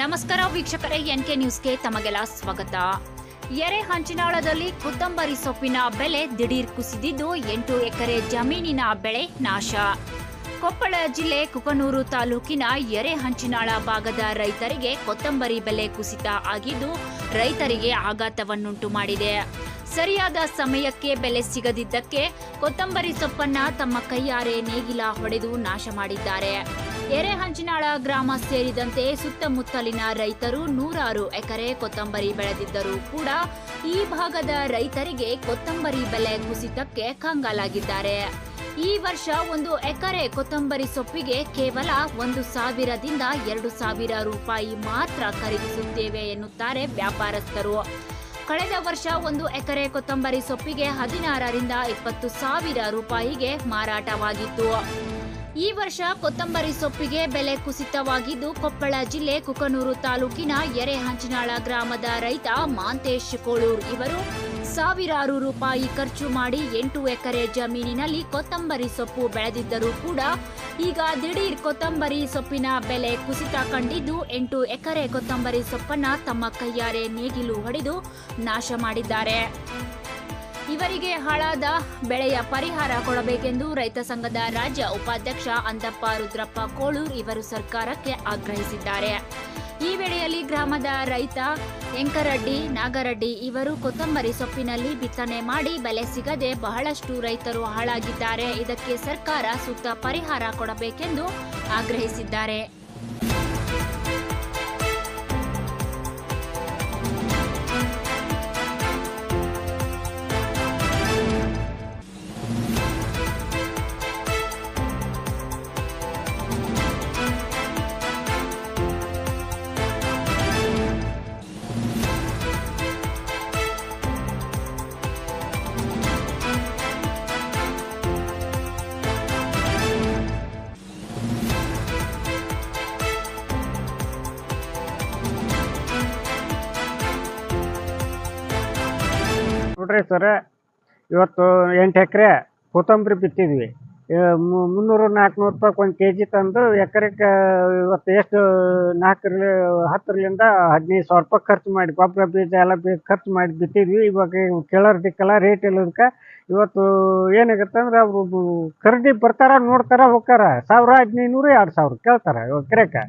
ನಮಸ್ಕಾರ ವೀಕ್ಷಕರೇ N K ನ್ಯೂಸ್ಗೆ ತಮಗೆಲ್ಲ ಸ್ವಾಗತ. ಎರೆ ಹಂಚಿನಾಳದಲ್ಲಿ ಕೊತ್ತಂಬರಿ ಸೊಪ್ಪಿನ ಬೆಲೆ ದಿಢೀರ್ ಕುಸಿದಿದ್ದು ಎಂಟು ಎಕರೆ ಜಮೀನಿನ ಬೆಳೆ ನಾಶ. ಕೊಪ್ಪಳ ಜಿಲ್ಲೆ ಕುಕನೂರು ತಾಲೂಕಿನ ಎರೆ ಹಂಚಿನಾಳ ಭಾಗದ ರೈತರಿಗೆ ಕೊತ್ತಂಬರಿ ಬೆಲೆ ಕುಸಿತ ಆಗಿದ್ದು ರೈತರಿಗೆ ಆಘಾತವನ್ನುಂಟು ಮಾಡಿದೆ. ಸರಿಯಾದ ಸಮಯಕ್ಕೆ ಬೆಲೆ ಸಿಗದಿದ್ದಕ್ಕೆ ಕೊತ್ತಂಬರಿ ಸೊಪ್ಪನ್ನ ತಮ್ಮ ಕೈಯಾರೆ ನೇಗಿಲ ಹೊಡೆದು ನಾಶ ಮಾಡಿದ್ದಾರೆ. ಎರೆಹಂಚಿನಾಳ ಗ್ರಾಮ ಸೇರಿದಂತೆ ಸುತ್ತಮುತ್ತಲಿನ ರೈತರು ನೂರಾರು ಎಕರೆ ಕೊತ್ತಂಬರಿ ಬೆಳೆದಿದ್ದರೂ ಕೂಡ ಈ ಭಾಗದ ರೈತರಿಗೆ ಕೊತ್ತಂಬರಿ ಬೆಲೆ ಕುಸಿತಕ್ಕೆ ಕಂಗಾಲಾಗಿದ್ದಾರೆ. ಈ ವರ್ಷ ಒಂದು ಎಕರೆ ಕೊತ್ತಂಬರಿ ಸೊಪ್ಪಿಗೆ ಕೇವಲ ಒಂದು ಸಾವಿರದಿಂದ ಎರಡು ಸಾವಿರ ರೂಪಾಯಿ ಮಾತ್ರ ಖರೀದಿಸುತ್ತೇವೆ ಎನ್ನುತ್ತಾರೆ ವ್ಯಾಪಾರಸ್ಥರು. ಕಳೆದ ವರ್ಷ ಒಂದು ಎಕರೆ ಕೊತ್ತಂಬರಿ ಸೊಪ್ಪಿಗೆ ಹದಿನಾರರಿಂದ ಇಪ್ಪತ್ತು ಸಾವಿರ ರೂಪಾಯಿಗೆ ಮಾರಾಟವಾಗಿತ್ತು. ಈ ವರ್ಷ ಕೊತ್ತಂಬರಿ ಸೊಪ್ಪಿಗೆ ಬೆಲೆ ಕುಸಿತವಾಗಿದ್ದು, ಕೊಪ್ಪಳ ಜಿಲ್ಲೆ ಕುಕನೂರು ತಾಲೂಕಿನ ಎರೆಹಂಚಿನಾಳ ಗ್ರಾಮದ ರೈತ ಮಾಂತೇಶ್ ಕೋಳೂರ್ ಇವರು ಸಾವಿರಾರು ರೂಪಾಯಿ ಖರ್ಚು ಮಾಡಿ ಎಂಟು ಎಕರೆ ಜಮೀನಿನಲ್ಲಿ ಕೊತ್ತಂಬರಿ ಸೊಪ್ಪು ಬೆಳೆದಿದ್ದರೂ ಕೂಡ ಈಗ ದಿಢೀರ್ ಕೊತ್ತಂಬರಿ ಸೊಪ್ಪಿನ ಬೆಲೆ ಕುಸಿತ ಕಂಡಿದ್ದು, ಎಂಟು ಎಕರೆ ಕೊತ್ತಂಬರಿ ಸೊಪ್ಪನ್ನ ತಮ್ಮ ಕೈಯಾರೆ ನೇಗಿಲು ಹೊಡೆದು ನಾಶ ಮಾಡಿದ್ದಾರೆ. ಇವರಿಗೆ ಹಾಳಾದ ಬೆಳೆಯ ಪರಿಹಾರ ಕೊಡಬೇಕೆಂದು ರೈತ ಸಂಘದ ರಾಜ್ಯ ಉಪಾಧ್ಯಕ್ಷ ಅಂದಪ್ಪ ರುದ್ರಪ್ಪ ಕೋಳೂರ್ ಇವರು ಸರ್ಕಾರಕ್ಕೆ ಆಗ್ರಹಿಸಿದ್ದಾರೆ. ಈ ವೇಳೆಯಲ್ಲಿ ಗ್ರಾಮದ ರೈತ ಎಂಕರಡ್ಡಿ, ನಾಗರಡ್ಡಿ ಇವರು ಕೊತ್ತಂಬರಿ ಸೊಪ್ಪಿನಲ್ಲಿ ಬಿತ್ತನೆ ಮಾಡಿ ಬೆಲೆ ಸಿಗದೆ ಬಹಳಷ್ಟು ರೈತರು ಹಾಳಾಗಿದ್ದಾರೆ. ಇದಕ್ಕೆ ಸರ್ಕಾರ ಸೂಕ್ತ ಪರಿಹಾರ ಕೊಡಬೇಕೆಂದು ಆಗ್ರಹಿಸಿದ್ದಾರೆ. ನೋಡ್ರಿ ಸರ. ಇವತ್ತು ಎಂಟು ಎಕರೆ ಕೊತ್ತಂಬರಿ ಬಿತ್ತಿದ್ವಿ. ಮುನ್ನೂರು ನಾಲ್ಕುನೂರು ರೂಪಾಯಿ ಒಂದು ಕೆ ಜಿ ತಂದು ಎಕರೆಗೆ ಇವತ್ತು ಎಷ್ಟು, ನಾಲ್ಕರಲ್ಲಿ ಹತ್ತರಿಂದ ಹದಿನೈದು ಸಾವಿರ ರೂಪಾಯಿ ಖರ್ಚು ಮಾಡಿ, ಗೊಬ್ಬರ ಬೀಜ ಎಲ್ಲ ಖರ್ಚು ಮಾಡಿ ಬಿತ್ತಿದ್ವಿ. ಇವಾಗ ಕೇಳೋರ್ದಿಕ್ಕಲ್ಲ ರೇಟ್ ಇಲ್ಲದಕ್ಕೆ ಇವತ್ತು ಏನಾಗುತ್ತೆ ಅಂದ್ರೆ ಅವರು ಖರೀದಿ ಬರ್ತಾರ, ನೋಡ್ತಾರ, ಹೋಗ್ತಾರ. ಸಾವಿರ ಹದಿನೈದು ನೂರು, ಎರಡು ಸಾವಿರ ಕೇಳ್ತಾರೆ ಎಕರೆಗೆ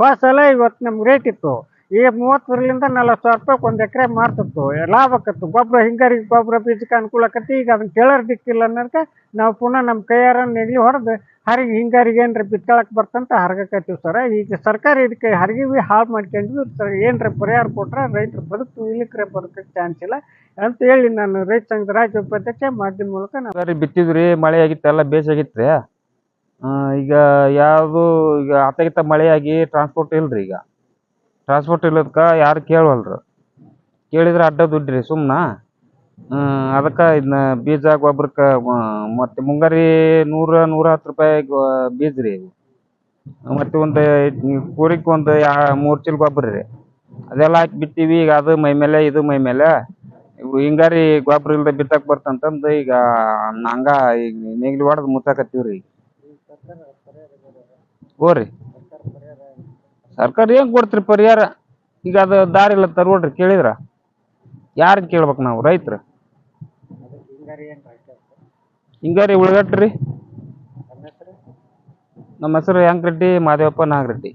ಹೋದ ಸಲ ಇವತ್ತು ನಮ್ಗೆ ರೇಟ್ ಇತ್ತು. ಈಗ ಮೂವತ್ತರಿಂದ ನಲ್ವತ್ತು ಸಾವಿರ ರೂಪಾಯಿ ಒಂದು ಎಕರೆ ಮಾರ್ತಿತ್ತು. ಲಾಭ ಆಕತ್ತು ಗೊಬ್ಬರ ಹಿಂಗಾರಿ ಗೊಬ್ಬರ ಬೀಜಕ್ಕೆ ಅನುಕೂಲ ಆಕತಿ ಈಗ ಅದನ್ನ ಕೇಳರ್ ದಿಕ್ಕಿಲ್ಲ ಅನ್ನೋದಕ್ಕೆ ನಾವು ಪುನಃ ನಮ್ಮ ಕೈಯಾರ ನೆಗಲಿ ಹೊಡೆದು ಹರಿಗೆ, ಹಿಂಗಾರಿಗೆ ಏನ್ರ ಬಿತ್ತಳಕ್ಕೆ ಬರ್ತಂತ ಹರಗಕತ್ತೀವಿ ಸರ. ಈಗ ಸರ್ಕಾರ ಇದಕ್ಕೆ ಹರಿಗೆ ಹಾಳು ಮಾಡ್ಕೊಂಡ್ವಿ ಸರ್ ಏನ್ರ ಪರಿಹಾರ ಕೊಟ್ರೆ ರೈತರು ಬದುಕು ಇಲ್ಲಿಕ್ರೆ ಬದುಕಕ್ಕೆ ಚಾನ್ಸ್ ಇಲ್ಲ ಅಂತ ಹೇಳಿ ನಾನು ರೈತ ಸಂಘದ ರಾಜ್ಯ ಉಪಾಧ್ಯಕ್ಷ ಮಾಧ್ಯಮ ಮೂಲಕ ನಾವು ಬಿತ್ತಿದ್ರಿ, ಮಳೆ ಆಗಿತ್ತು ಎಲ್ಲ ಬೇಸಾಗಿತ್ತು ಈಗ ಯಾವುದು, ಈಗ ಆತಗಿತ್ತ ಮಳೆಯಾಗಿ ಟ್ರಾನ್ಸ್ಪೋರ್ಟ್ ಇಲ್ರಿ ಈಗ? ಟ್ರಾನ್ಸ್ಪೋರ್ಟ್ ಇಲ್ಲದಕ್ಕ ಯಾರು ಕೇಳವಲ್ರು? ಕೇಳಿದ್ರೆ ಅಡ್ಡ ದುಡ್ಡ್ರಿ ಸುಮ್ಮನ ಅದಕ್ಕೆ ಇದನ್ನ ಬೀಜ ಗೊಬ್ಬರಕ್ಕೆ ಮತ್ತು ಮುಂಗಾರಿ ನೂರ ನೂರ ಹತ್ತು ರೂಪಾಯಿ ಬೀಜ ರೀ ಮತ್ತು ಒಂದು ಕೂರಿಗೆ ಒಂದು ಯಾ, ಮೂರು ಚೀಲ ಗೊಬ್ಬರ ರೀ. ಅದೆಲ್ಲ ಹಾಕಿ ಬಿತ್ತೀವಿ ಈಗ ಅದು ಮೈ ಮೇಲೆ, ಇದು ಮೈ ಮೇಲೆ. ಹಿಂಗಾರಿ ಗೊಬ್ಬರ ಇಲ್ಲದೆ ಬಿತ್ತಕ್ಕೆ ಬರ್ತಂತಂದು ಈಗ ಹಂಗ ಈಗ ನೇಗಿಲು ಹೊಡೆದು ಮುಚ್ಚಾಕತ್ತೀವಿ ರೀ ಹ್ಞೂ ರೀ ಸರ್ಕಾರ ಏನು ಕೊಡ್ತೀರಿ ಪರಿಹಾರ? ಈಗ ಅದು ದಾರಿ ಇಲ್ಲ ತರ್ಬೋಡ್ರಿ ಕೇಳಿದ್ರ? ಯಾರನ್ನ ಕೇಳ್ಬೇಕು ನಾವು, ರೈತರು? ಹಿಂಗಾರಿ ರೀ. ನಮ್ಮ ಹೆಸರು ರೆಡ್ಡಿ ಮಾದೇವಪ್ಪ ನಾಗರೆಡ್ಡಿ.